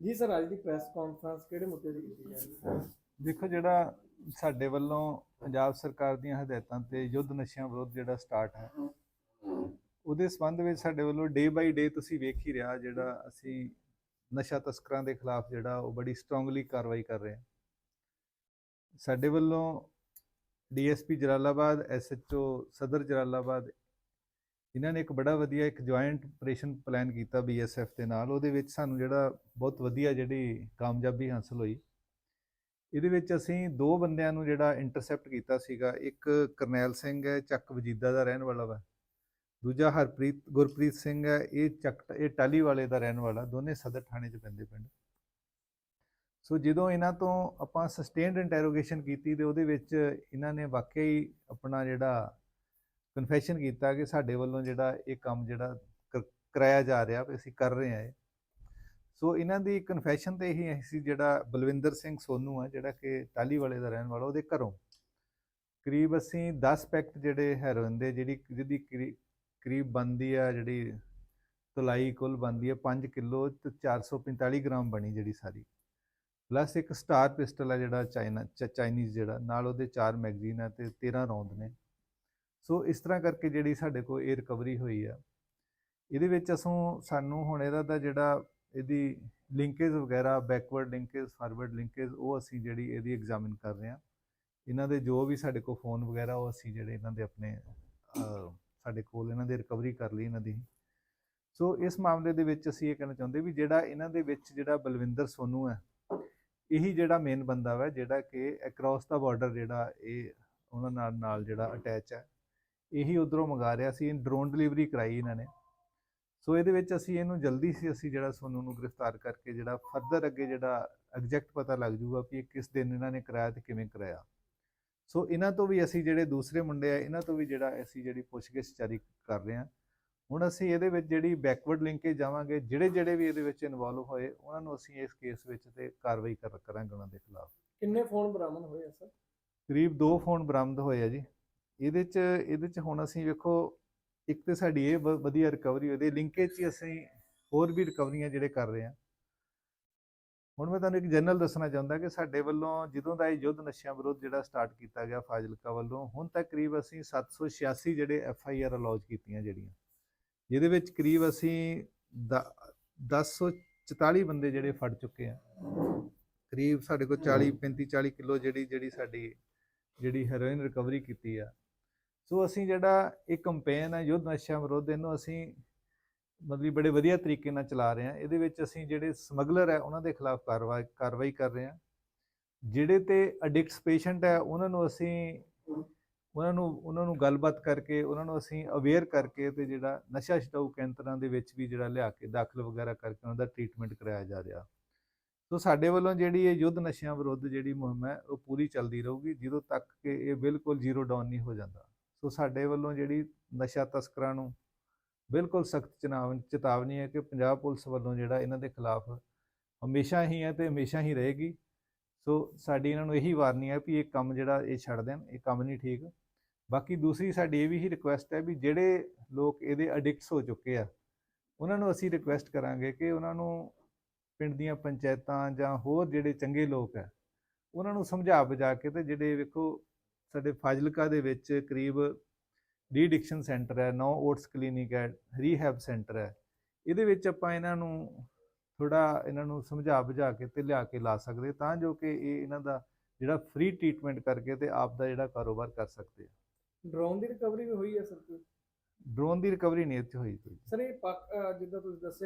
ਜੀ ਸਰ, ਅੱਜ ਦੀ press conference ਕਿਹੜੇ ਮੁੱਦੇ ਤੇ ਕੀਤੀ ਜਾ ਰਹੀ ਹੈ? ਦੇਖੋ, ਜਿਹੜਾ ਸਾਡੇ ਵੱਲੋਂ ਪੰਜਾਬ ਸਰਕਾਰ ਦੀਆਂ ਹਦਾਇਤਾਂ ਤੇ ਯੁੱਧ ਨਸ਼ਿਆਂ ਵਿਰੁੱਧ ਜਿਹੜਾ ਸਟਾਰਟ ਹੈ, ਉਹਦੇ ਸੰਬੰਧ ਵਿੱਚ ਸਾਡੇ ਵੱਲੋਂ ਡੇ ਬਾਈ ਡੇ ਤੁਸੀਂ ਵੇਖ ਹੀ ਰਿਹਾ ਜਿਹੜਾ ਅਸੀਂ ਨਸ਼ਾ ਤਸਕਰਾਂ ਦੇ ਖਿਲਾਫ ਜਿਹੜਾ ਉਹ ਬੜੀ ਸਟਰੋਂਗਲੀ ਕਾਰਵਾਈ ਕਰ ਰਹੇ ਹਾਂ। ਸਾਡੇ ਵੱਲੋਂ ਡੀਐਸਪੀ ਜਲਾਲਾਬਾਦ ਐਸਐਚਓ ਸਦਰ ਜਲਾਲਾਬਾਦ ਇਹਨਾਂ ਨੇ ਇੱਕ ਬੜਾ ਵਧੀਆ ਇੱਕ ਜੁਆਇੰਟ ਆਪਰੇਸ਼ਨ ਪਲਾਨ ਕੀਤਾ ਬੀਐਸਐਫ ਦੇ ਨਾਲ, ਉਹਦੇ ਵਿੱਚ ਸਾਨੂੰ ਜਿਹੜਾ ਬਹੁਤ ਵਧੀਆ ਜਿਹੜੀ ਕਾਮਯਾਬੀ ਹਾਸਲ ਹੋਈ। ਇਹਦੇ ਵਿੱਚ ਅਸੀਂ ਦੋ ਬੰਦਿਆਂ ਨੂੰ ਜਿਹੜਾ ਇੰਟਰਸੈਪਟ ਕੀਤਾ ਸੀਗਾ, ਇੱਕ ਕਰਨੈਲ ਸਿੰਘ ਹੈ, ਚੱਕ ਵਜੀਦਾ ਦਾ ਰਹਿਣ ਵਾਲਾ ਵਾ। ਦੂਜਾ ਹਰਪ੍ਰੀਤ, ਗੁਰਪ੍ਰੀਤ ਸਿੰਘ ਹੈ, ਇਹ ਚੱਕ, ਇਹ ਟਾਲੀ ਵਾਲੇ ਦਾ ਰਹਿਣ ਵਾਲਾ, ਦੋਨੇ ਸਦਰ ਥਾਣੇ 'ਚ ਪੈਂਦੇ ਪਿੰਡ। ਸੋ ਜਦੋਂ ਇਹਨਾਂ ਤੋਂ ਆਪਾਂ ਸਸਟੇਨਡ ਇੰਟਰੋਗੇਸ਼ਨ ਕੀਤੀ ਤੇ ਉਹਦੇ ਵਿੱਚ ਇਹਨਾਂ ਨੇ ਵਾਕਿਆ ਹੀ ਆਪਣਾ ਜਿਹੜਾ ਕਨਫੈਸ਼ਨ ਕੀਤਾ ਕਿ ਸਾਡੇ ਵੱਲੋਂ ਜਿਹੜਾ ਇਹ ਕੰਮ ਜਿਹੜਾ ਕ- ਕਰਾਇਆ ਜਾ ਰਿਹਾ, ਵੀ ਅਸੀਂ ਕਰ ਰਹੇ ਹਾਂ ਇਹ। ਸੋ ਇਹਨਾਂ ਦੀ ਕਨਫੈਸ਼ਨ ਤੇ ਹੀ ਅਸੀਂ ਜਿਹੜਾ ਬਲਵਿੰਦਰ ਸਿੰਘ ਸੋਨੂ ਆ, ਜਿਹੜਾ ਕਿ ਟਾਲੀ ਵਾਲੇ ਦਾ ਰਹਿਣ ਵਾਲਾ ਉਹਦੇ ਘਰੋਂ। ਕਰੀਬ ਅਸੀਂ 10 ਪੈਕਟ ਜਿਹੜੇ ਹੈਰੋਇਨ ਦੇ, ਜਿਹੜੀ ਜਿਹਦੀ ਕਰੀ- ਕਰੀਬ ਬੰਦੀ ਆ ਜਿਹੜੀ ਤੁਲਾਈ ਕੁੱਲ ਬੰਦੀ ਆ 5 ਕਿਲੋ ਤੇ 445 ਗ੍ਰਾਮ ਬਣੀ ਜਿਹੜੀ ਸਾਰੀ। ਪਲੱਸ ਇੱਕ ਸਟਾਰ ਪਿਸਟਲ ਆ ਜਿਹੜਾ ਚਾਈਨਾ, ਚ- ਚਾਈਨੀਜ਼ ਜਿਹੜਾ, ਨਾਲ ਉਹਦੇ 4 ਮੈਗਜ਼ੀਨ ਆ ਤੇ 13 ਰੌਂਦ ਨੇ। ਸੋ ਇਸ ਤਰ੍ਹਾਂ ਕਰਕੇ ਜਿਹੜੀ ਸਾਡੇ ਕੋਲ ਇਹ ਰਿਕਵਰੀ ਹੋਈ ਆ, ਇਹਦੇ ਵਿੱਚ ਅਸੋਂ ਸਾਨੂੰ ਹੁਣ ਇਹਦਾ ਦਾ ਜਿਹੜਾ ਇਹਦੀ ਲਿੰਕੇਜ ਵਗੈਰਾ ਬੈਕਵਰਡ ਲਿੰਕੇਜ ਫਾਰਵਰਡ ਲਿੰਕੇਜ ਉਹ ਅਸੀਂ ਜਿਹੜੀ ਇਹਦੀ ਐਗਜ਼ਾਮਿਨ ਕਰ ਰਹੇ ਹਾਂ। ਇਹਨਾਂ ਦੇ ਜੋ ਵੀ ਸਾਡੇ ਕੋਲ ਫੋਨ ਵਗੈਰਾ, ਉਹ ਅਸੀਂ ਜਿਹੜੇ ਇਹਨਾਂ ਦੇ ਆਪਣੇ ਸਾਡੇ ਕੋਲ ਇਹਨਾਂ ਦੀ ਰਿਕਵਰੀ ਕਰ ਲਈ ਇਹਨਾਂ ਦੀ। ਸੋ ਇਸ ਮਾਮਲੇ ਦੇ ਵਿੱਚ ਅਸੀਂ ਇਹ ਕਹਿਣਾ ਚਾਹੁੰਦੇ ਵੀ ਜਿਹੜਾ ਇਹਨਾਂ ਦੇ ਵਿੱਚ ਜਿਹੜਾ ਬਲਵਿੰਦਰ ਸੋਨੂ ਹੈ, ਇਹੀ ਜਿਹੜਾ ਮੇਨ ਬੰਦਾ ਵਾ, ਜਿਹੜਾ ਕਿ ਅਕ੍ਰੋਸ ਦਾ ਬਾਰਡਰ ਜਿਹੜਾ ਇਹ, ਉਹਨਾਂ ਨਾਲ ਨਾਲ ਜਿਹੜਾ ਅਟੈਚ ਹੈ। ਇਹੀ ਉਧਰੋਂ ਮੰਗਾ ਰਿਹਾ ਸੀ ਡਰੋਨ ਡਿਲੀਵਰੀ ਕਰਾਈ ਇਹਨਾਂ ਨੇ। ਸੋ ਇਹਦੇ ਵਿੱਚ ਅਸੀਂ ਇਹਨੂੰ ਜਲਦੀ ਸੀ ਅਸੀਂ ਜਿਹੜਾ ਸੋਨੂ ਨੂੰ ਗ੍ਰਿਫਤਾਰ ਕਰਕੇ ਜਿਹੜਾ ਫਰਦਰ ਅੱਗੇ ਜਿਹੜਾ ਐਗਜ਼ੈਕਟ ਪਤਾ ਲੱਗ ਜੂਗਾ ਕਿ ਇਹ ਕਿਸ ਦਿਨ ਇਹਨਾਂ ਨੇ ਕਰਾਇਆ ਤੇ ਕਿਵੇਂ ਕਰਾਇਆ। ਸੋ ਇਹਨਾਂ ਤੋਂ ਵੀ ਅਸੀਂ ਜਿਹੜੇ ਦੂਸਰੇ ਮੁੰਡੇ ਆ ਇਹਨਾਂ ਤੋਂ ਵੀ ਜਿਹੜਾ ਅਸੀਂ ਜਿਹੜੀ ਪੁੱਛਗਿੱਛ ਜਾਰੀ ਕਰ ਰਹੇ ਹਾਂ ਹੁਣ ਅਸੀਂ ਇਹਦੇ ਵਿੱਚ ਜਿਹੜੀ ਬੈਕਵਰਡ ਲਿੰਕੇਜ ਜਾਵਾਂਗੇ ਜਿਹੜੇ ਜਿਹੜੇ ਵੀ ਇਹਦੇ ਵਿੱਚ ਇਨਵੋਲਵ ਹੋਏ ਉਹਨਾਂ ਨੂੰ ਅਸੀਂ ਇਸ ਕੇਸ ਵਿੱਚ ਤੇ ਕਾਰਵਾਈ ਕਰ ਕਰਾਂਗੇ ਉਹਨਾਂ ਦੇ ਖਿਲਾਫ। ਕਿੰਨੇ ਫੋਨ ਬਰਾਮਦ ਹੋਏ ਆ ਸਰ? ਕਰੀਬ ਦੋ ਫੋਨ ਬਰਾਮਦ ਹੋਏ ਆ ਜੀ। ਇਹਦੇ ਚ ਇਹਦੇ ਚ ਹੁਣ ਅਸੀਂ ਵੇਖੋ, ਇੱਕ ਤੇ ਸਾਡੀ ਇਹ ਵ- ਵਧੀਆ ਰਿਕਵਰੀ ਉਹਦੇ ਲਿੰਕੇਜ 'ਚ ਹੀ ਅਸੀਂ ਹੋਰ ਵੀ ਰਿਕਵਰੀਆਂ ਜਿਹੜੇ ਕਰ ਰਹੇ ਹਾਂ। ਹੁਣ ਮੈਂ ਤੁਹਾਨੂੰ ਇੱਕ ਜਨਰਲ ਦੱਸਣਾ ਚਾਹੁੰਦਾ ਕਿ ਸਾਡੇ ਵੱਲੋਂ ਜਦੋਂ ਦਾ ਇਹ ਯੁੱਧ ਨਸ਼ਿਆਂ ਵਿਰੁੱਧ ਜਿਹੜਾ ਸਟਾਰਟ ਕੀਤਾ ਗਿਆ ਫਾਜ਼ਿਲਕਾ ਵੱਲੋਂ, ਹੁਣ ਤੱਕ ਕਰੀਬ ਅਸੀਂ 786 ਜਿਹੜੇ ਐਫ ਆਈ ਆਰ ਅਲਾਉਜ ਕੀਤੀਆਂ ਜਿਹੜੀਆਂ, ਜਿਹਦੇ ਵਿੱਚ ਕਰੀਬ ਅਸੀਂ 1044 ਬੰਦੇ ਜਿਹੜੇ ਫੜ ਚੁੱਕੇ ਆ। ਕਰੀਬ ਸਾਡੇ ਕੋਲ 40 35 40 ਕਿਲੋ ਜਿਹੜੀ ਜਿਹੜੀ ਸਾਡੀ ਜਿਹੜੀ ਹੈਰੋਇਨ ਰਿਕਵਰੀ ਕੀਤੀ ਆ। ਸੋ ਅਸੀਂ ਜਿਹੜਾ ਇਹ ਕੰਪੇਨ ਹੈ ਯੁੱਧ ਨਸ਼ਿਆਂ ਵਿਰੁੱਧ, ਇਹਨੂੰ ਅਸੀਂ ਮਤਲਬ ਬੜੇ ਵਧੀਆ ਤਰੀਕੇ ਨਾਲ ਚਲਾ ਰਹੇ ਹਾਂ। ਇਹਦੇ ਵਿੱਚ ਅਸੀਂ ਜਿਹੜੇ ਸਮਗਲਰ ਹੈ, ਉਹਨਾਂ ਦੇ ਖਿਲਾਫ ਕਾਰਵਾਈ ਕਾਰਵਾਈ ਕਰ ਰਹੇ ਹਾਂ। ਜਿਹੜੇ ਤੇ ਐਡਿਕਟਸ ਪੇਸ਼ੈਂਟ ਹੈ, ਉਹਨਾਂ ਨੂੰ ਅਸੀਂ, ਉਹਨਾਂ ਨੂੰ ਉਹਨਾਂ ਨੂੰ ਗੱਲਬਾਤ ਕਰਕੇ, ਉਹਨਾਂ ਨੂੰ ਅਸੀਂ ਅਵੇਅਰ ਕਰਕੇ ਤੇ ਜਿਹੜਾ ਨਸ਼ਾ ਛਡਾਊ ਕੇਂਦਰਾਂ ਦੇ ਵਿੱਚ ਵੀ ਜਿਹੜਾ ਲਿਆ ਕੇ ਦਾਖਲ ਵਗੈਰਾ ਕਰਕੇ ਉਹਨਾਂ ਦਾ ਟ੍ਰੀਟਮੈਂਟ ਕਰਾਇਆ ਜਾ ਰਿਹਾ। ਸੋ ਸਾਡੇ ਵੱਲੋਂ ਜਿਹੜੀ ਇਹ ਯੁੱਧ ਨਸ਼ਿਆਂ ਵਿਰੁੱਧ ਜਿਹੜੀ ਮੁਹਿੰਮ ਹੈ, ਉਹ ਪੂਰੀ ਚੱਲਦੀ ਰਹੂਗੀ, ਜਦੋਂ ਤੱਕ ਕਿ ਇਹ ਬਿਲਕੁਲ ਜ਼ੀਰੋ ਡਾਊਨ ਨਹੀਂ ਹੋ ਜਾਂਦਾ। ਸੋ ਸਾਡੇ ਵੱਲੋਂ ਜਿਹੜੀ ਨਸ਼ਾ ਤਸਕਰਾਂ ਨੂੰ ਬਿਲਕੁਲ ਸਖਤ ਚੇਤਾਵਨੀ ਚੇਤਾਵਨੀ ਹੈ ਕਿ ਪੰਜਾਬ ਪੁਲਿਸ ਵੱਲੋਂ ਜਿਹੜਾ ਇਹਨਾਂ ਦੇ ਖਿਲਾਫ ਹਮੇਸ਼ਾ ਹੀ ਹੈ ਤੇ ਹਮੇਸ਼ਾ ਹੀ ਰਹੇਗੀ। ਸੋ ਸਾਡੀ ਇਹਨਾਂ ਨੂੰ ਇਹੀ ਵਾਰਨੀ ਹੈ ਵੀ ਇਹ ਕੰਮ ਜਿਹੜਾ ਇਹ ਛੱਡ ਦੇਣ, ਇਹ ਕੰਮ ਨਹੀਂ ਠੀਕ। ਬਾਕੀ ਦੂਸਰੀ ਸਾਡੀ ਇਹ ਵੀ ਹੀ ਰਿਕੁਐਸਟ ਹੈ ਵੀ ਜਿਹੜੇ ਲੋਕ ਇਹਦੇ ਐਡਿਕਟਸ ਹੋ ਚੁੱਕੇ ਆ, ਉਹਨਾਂ ਨੂੰ ਅਸੀਂ ਰਿਕੁਐਸਟ ਕਰਾਂਗੇ ਕਿ ਉਹਨਾਂ ਨੂੰ ਪਿੰਡ ਦੀਆਂ ਪੰਚਾਇਤਾਂ ਜਾਂ ਹੋਰ ਜਿਹੜੇ ਚੰਗੇ ਲੋਕ ਹੈ, ਉਹਨਾਂ ਨੂੰ ਸਮਝਾ ਬੁਝਾ ਕੇ ਤੇ ਜਿਹੜੇ ਵੇਖੋ ਸਾਡੇ ਫਾਜ਼ਿਲਕਾ ਦੇ ਵਿੱਚ ਕਰੀਬ ਰੀਡਿਕਸ਼ਨ ਸੈਂਟਰ ਹੈ ਨੌ ਓਟਸ ਕਲੀਨਿਕ ਹੈ ਰੀਹੈਬ ਸੈਂਟਰ ਹੈ। ਇਹਦੇ ਵਿੱਚ ਆਪਾਂ ਇਹਨਾਂ ਨੂੰ ਥੋੜਾ ਇਹਨਾਂ ਨੂੰ ਸਮਝਾ ਬੁਝਾ ਕੇ ਤੇ ਲਿਆ ਕੇ ਲਾ ਸਕਦੇ ਤਾਂ ਜੋ ਕਿ ਇਹ ਇਹਨਾਂ ਦਾ ਜਿਹੜਾ ਫ੍ਰੀ ਟ੍ਰੀਟਮੈਂਟ ਕਰਕੇ ਤੇ ਆਪ ਦਾ ਜਿਹੜਾ ਕਾਰੋਬਾਰ ਕਰ ਸਕਦੇ ਆ। ਡਰੋਨ ਦੀ ਰਿਕਵਰੀ ਵੀ ਹੋਈ ਹੈ ਸਰ ਡਰੋਨ ਦੀ ਰਿਕਵਰੀ ਨਹੀਂ ਇੱਥੇ ਹੋਈ ਕੋਈ। ਸਰ ਇਹ ਪਾਕ- ਅਹ ਜਿੱਦਾਂ ਤੁਸੀਂ ਦੱਸਿਆ